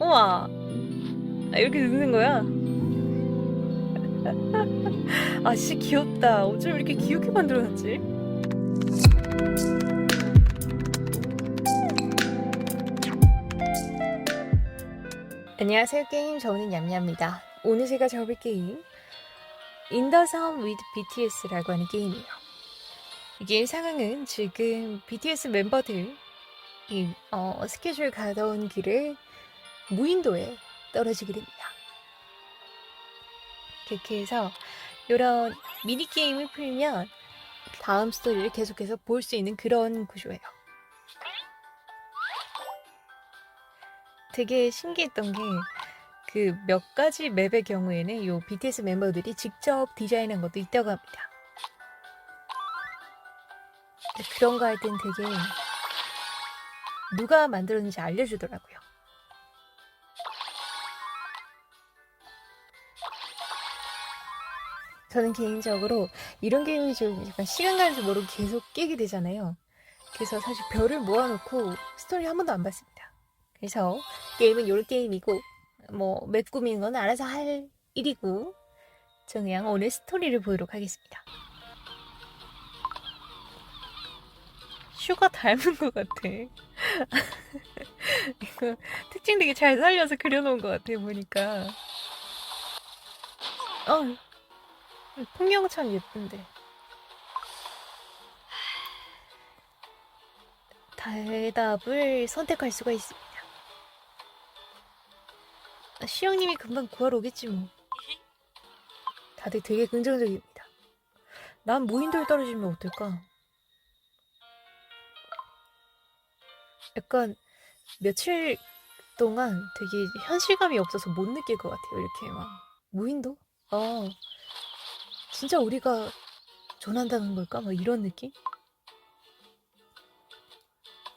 우와. 아, 이렇게 듣는 거야? 아, 씨, 귀엽다. 어쩜 이렇게 귀엽게 만들어놨지? 안녕하세요. 게임 저는 냠냠입니다. 오늘 제가 접을 게임 인더섬 with BTS라고 하는 게임이에요. 이게 상황은 지금 BTS 멤버들 이 어, 스케줄 온 길에 무인도에 떨어지게 됩니다. 그렇게 해서 이런 미니 게임을 풀면 다음 스토리를 계속해서 볼 수 있는 그런 구조예요. 되게 신기했던 게 그 몇 가지 맵의 경우에는 요 BTS 멤버들이 직접 디자인한 것도 있다고 합니다. 그런 거 할 땐 되게 누가 만들었는지 알려주더라고요. 저는 개인적으로 이런 게임이 좀 약간 시간 가는 줄 모르고 계속 깨게 되잖아요. 그래서 사실 별을 모아놓고 스토리 한 번도 안 봤습니다. 그래서 게임은 요 게임이고 뭐 맵 꾸미는 건 알아서 할 일이고 저 그냥 오늘 스토리를 보도록 하겠습니다. 슈가 닮은 것 같아. 이거 특징 되게 잘 살려서 그려놓은 것 같아 보니까. 어, 풍경 참 예쁜데. 대답을 선택할 수가 있습니다. 아, 시영님이 금방 구하러 오겠지 뭐. 다들 되게 긍정적입니다. 난 무인도에 떨어지면 어떨까? 약간 며칠 동안 되게 현실감이 없어서 못 느낄 것 같아요. 이렇게 막 무인도? 아 진짜 우리가 전한다는 걸까? 막 이런 느낌?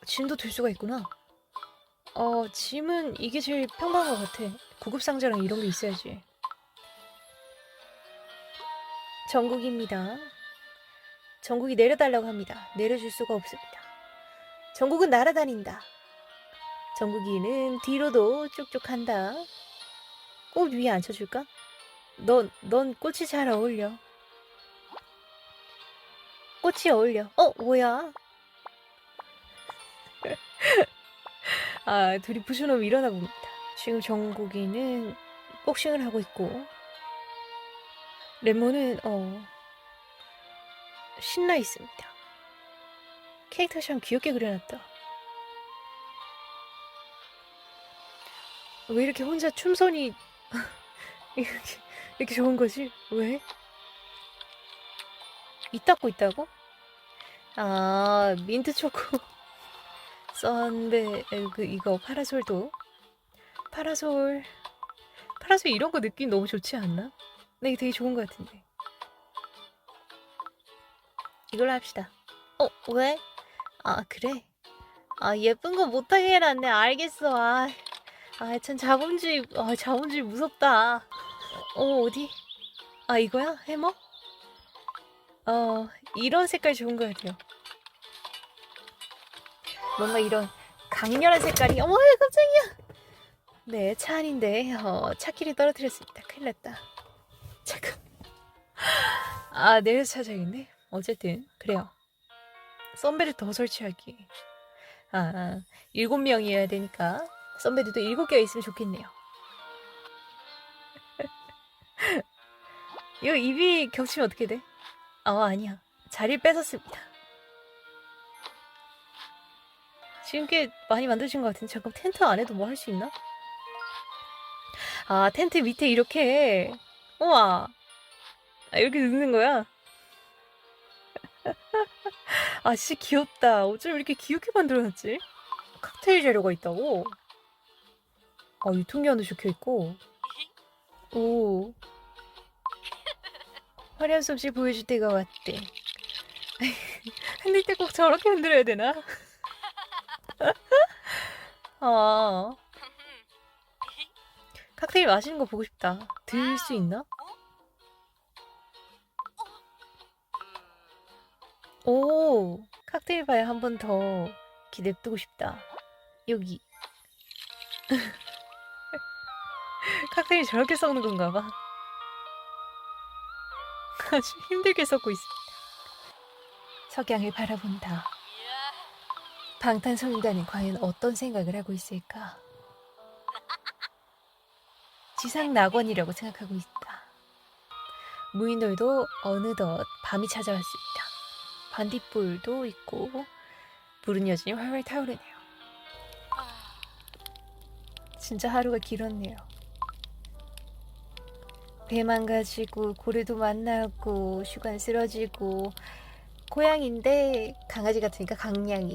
짐도 들 수가 있구나. 어 짐은 이게 제일 평범한 것 같아. 구급 상자랑 이런 게 있어야지. 전국입니다. 전국이 내려달라고 합니다. 내려줄 수가 없습니다. 전국은 날아다닌다. 전국이는 뒤로도 쭉쭉 한다. 꽃 위에 앉혀줄까? 넌, 넌 꽃이 잘 어울려. 꽃이 어울려. 어, 뭐야? 아, 둘이 부수놈 일어나 봅니다. 지금 정국이는 복싱을 하고 있고, 레몬은, 어, 신나 있습니다. 캐릭터 참 귀엽게 그려놨다. 왜 이렇게 혼자 춤선이 이렇게 이렇게 좋은 거지? 왜? 이 닦고 있다고? 아 민트 초코 선배 그 이거 파라솔도 파라솔 파라솔 이런 거 느낌 너무 좋지 않나? 나 되게 좋은 것 같은데 이걸로 합시다. 어 왜? 아 그래? 아 예쁜 거 못하게 해놨네 알겠어 아, 아 참 자본주의 아 자본주의 무섭다 어 어디? 아 이거야? 해머? 어 이런 색깔 좋은 것 같아요. 뭔가 이런 강렬한 색깔이 어머 깜짝이야! 네 차 안인데 어 차키를 떨어뜨렸습니다. 큰일 났다. 잠깐 아 내려서 찾아야겠네 어쨌든 그래요. 썬베드 더 설치하기. 아, 아, 일곱 명이어야 되니까 썬베드도 일곱 개가 있으면 좋겠네요. 이거 입이 겹치면 어떻게 돼? 아, 아니야. 자리를 뺏었습니다. 지금 꽤 많이 만드신 것 같은데 잠깐 텐트 안에도 뭐 할 수 있나? 아, 텐트 밑에 이렇게 우와. 아, 이렇게 넣는 거야? 아, 씨, 귀엽다. 어쩜 이렇게 귀엽게 만들어놨지? 칵테일 재료가 있다고? 아, 유통기한도 적혀 있고. 오. 화려한 솜씨 보여줄 때가 왔대. 흔들 때 꼭 저렇게 흔들어야 되나? 아. 칵테일 마시는 거 보고 싶다. 들 수 있나? 오, 칵테일 바에 한 번더 기대 뜨고 싶다. 여기. 칵테일 저렇게 썩는 건가 봐. 아주 힘들게 썩고 있습니다. 석양을 바라본다. 방탄소년단이 과연 어떤 생각을 하고 있을까? 지상 낙원이라고 생각하고 있다. 무인돌도 어느덧 밤이 찾아왔습니다. 반딧불도 있고 불은 여전히 활활 타오르네요. 진짜 하루가 길었네요. 배만 가지고 고래도 만나고 슈간 쓰러지고 고양인데 강아지 같으니까 강냥이.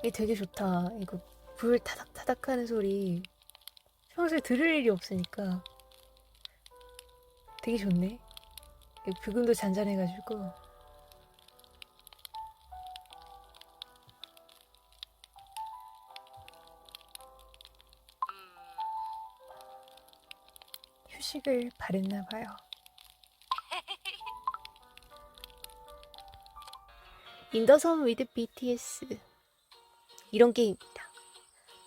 이게 되게 좋다. 이거 불 타닥타닥 하는 소리 평소에 들을 일이 없으니까 되게 좋네. 이 불금도 잔잔해가지고 휴식을 바랬나 봐요. 인더섬 위드 BTS 이런 게임입니다.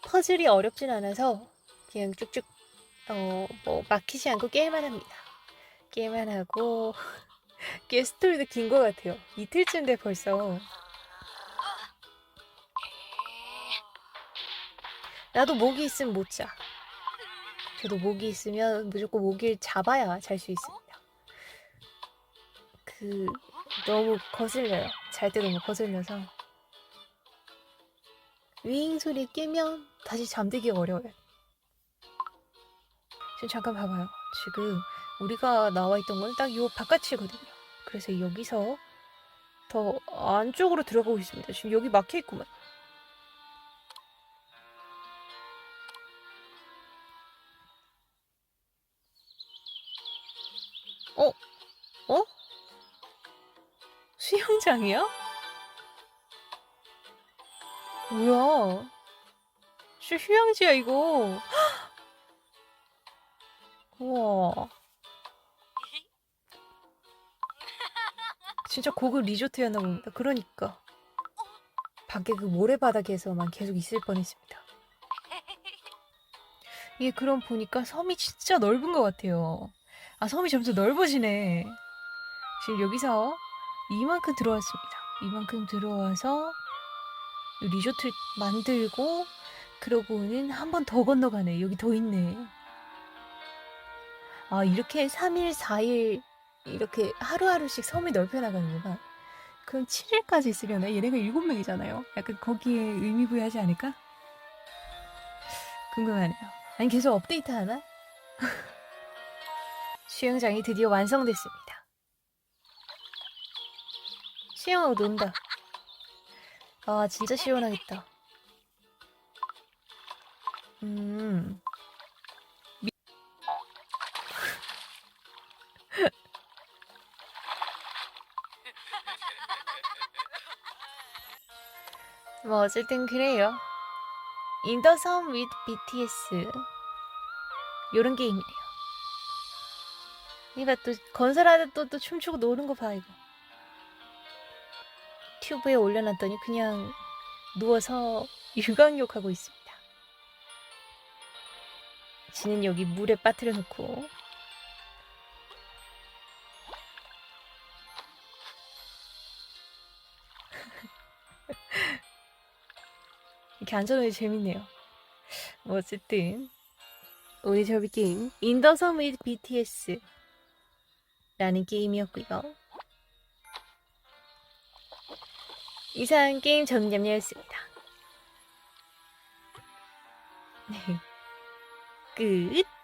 퍼즐이 어렵진 않아서 그냥 쭉쭉 어 뭐 막히지 않고 게임만 합니다. 게임만 하고 게 스토리도 긴 것 같아요. 돼 벌써. 나도 모기 있으면 못 자. 저도 모기 있으면 무조건 모기를 잡아야 잘 수 있습니다. 그 너무 거슬려요. 잘 때 너무 거슬려서 윙 소리 깨면 다시 잠들기 어려워요. 지금 잠깐 봐봐요. 지금 우리가 나와 있던 건딱요 바깥이거든요. 그래서 여기서 더 안쪽으로 들어가고 있습니다. 지금 여기 막혀 있구만. 어? 어? 수영장이야? 뭐야? 진짜 휴양지야 이거. 우와. 진짜 고급 리조트였나 봅니다. 그러니까 밖에 그 모래바닥에서만 계속 있을 뻔했습니다. 이게 그럼 보니까 섬이 진짜 넓은 것 같아요. 아 섬이 점점 넓어지네. 지금 여기서 이만큼 들어왔습니다. 이만큼 들어와서 리조트 만들고 그러고는 한 번 더 건너가네. 여기 더 있네. 아, 이렇게 3일, 4일, 이렇게 하루하루씩 섬이 넓혀 나가는구나. 그럼 7일까지 있으려나? 얘네가 7명이잖아요. 약간 거기에 의미 부여하지 않을까? 궁금하네요. 아니, 계속 업데이트 하나? 수영장이 드디어 완성됐습니다. 수영하고 논다. 아, 진짜 시원하겠다. 음. 뭐 어쨌든 그래요. 인더섬 with BTS 요런 게임이래요. 이봐 또 건설하다 또, 또 춤추고 노는 거 봐 이거. 튜브에 올려놨더니 그냥 누워서 유광욕하고 있습니다. 지는 여기 물에 빠뜨려 놓고 이렇게 앉아놓으니 재밌네요. 뭐 어쨌든 우리 저비 게임 인더섬 with BTS 라는 게임이었고요. 이상 게임. 네. 끝.